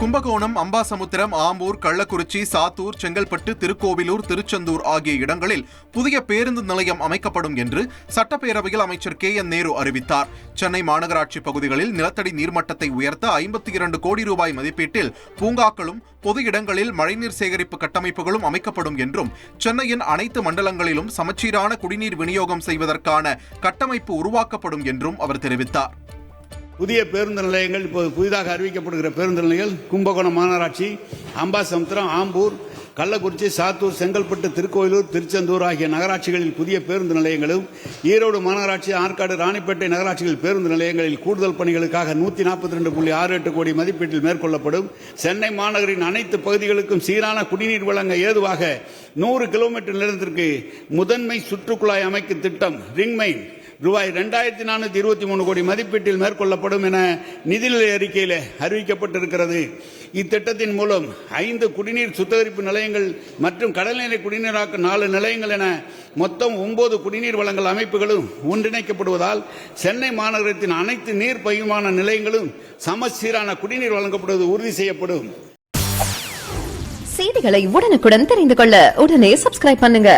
கும்பகோணம் அம்பாசமுத்திரம் ஆம்பூர் கள்ளக்குறிச்சி சாத்தூர் செங்கல்பட்டு திருக்கோவிலூர் திருச்செந்தூர் ஆகிய இடங்களில் புதிய பேருந்து நிலையம் அமைக்கப்படும் என்று சட்டப்பேரவையில் அமைச்சர் கே என் நேரு அறிவித்தார். சென்னை மாநகராட்சி பகுதிகளில் நிலத்தடி நீர்மட்டத்தை உயர்த்த ஐம்பத்தி இரண்டு கோடி ரூபாய் மதிப்பீட்டில் பூங்காக்களும் பொது இடங்களில் மழைநீர் சேகரிப்பு கட்டமைப்புகளும் அமைக்கப்படும் என்றும் சென்னையின் அனைத்து மண்டலங்களிலும் சமச்சீரான குடிநீர் விநியோகம் செய்வதற்கான கட்டமைப்பு உருவாக்கப்படும் என்றும் அவர் தெரிவித்தார். புதிய பேருந்து நிலையங்கள் இப்போது புதிதாக அறிவிக்கப்படுகிற பேருந்து நிலையங்கள் கும்பகோணம் மாநகராட்சி அம்பாசமுத்திரம் ஆம்பூர் கள்ளக்குறிச்சி சாத்தூர் செங்கல்பட்டு திருக்கோயிலூர் திருச்செந்தூர் ஆகிய நகராட்சிகளில் புதிய பேருந்து நிலையங்களும் ஈரோடு மாநகராட்சி ஆற்காடு ராணிப்பேட்டை நகராட்சிகள் பேருந்து நிலையங்களில் கூடுதல் பணிகளுக்காக நூற்றி நாற்பத்தி ரெண்டு புள்ளி ஆறு எட்டு கோடி மதிப்பீட்டில் மேற்கொள்ளப்படும். சென்னை மாநகரின் அனைத்து பகுதிகளுக்கும் சீரான குடிநீர் வழங்க ஏதுவாக நூறு கிலோமீட்டர் நிலத்திற்கு முதன்மை சுற்றுக்குழாய் அமைக்கும் திட்டம் ரிங்மைன் ரூபாய் ரெண்டாயிரத்தி நானூத்தி இருபத்தி மூணு கோடி மதிப்பீட்டில் மேற்கொள்ளப்படும் என நிதிநிலை அறிக்கையில் அறிவிக்கப்பட்டிருக்கிறது. இத்திட்டத்தின் மூலம் ஐந்து குடிநீர் சுத்திகரிப்பு நிலையங்கள் மற்றும் கடல்நீரை குடிநீராக்க நாலு நிலையங்கள் என மொத்தம் ஒன்பது குடிநீர் வழங்கல் அமைப்புகளும் ஒன்றிணைக்கப்படுவதால் சென்னை மாநகரத்தின் அனைத்து நீர் பகிர்மான நிலையங்களும் சமச்சீரான குடிநீர் வழங்கப்படுவது உறுதி செய்யப்படும். செய்திகளை உடனுக்குடன் தெரிந்து கொள்ள உடனே சப்ஸ்கிரைப் பண்ணுங்க.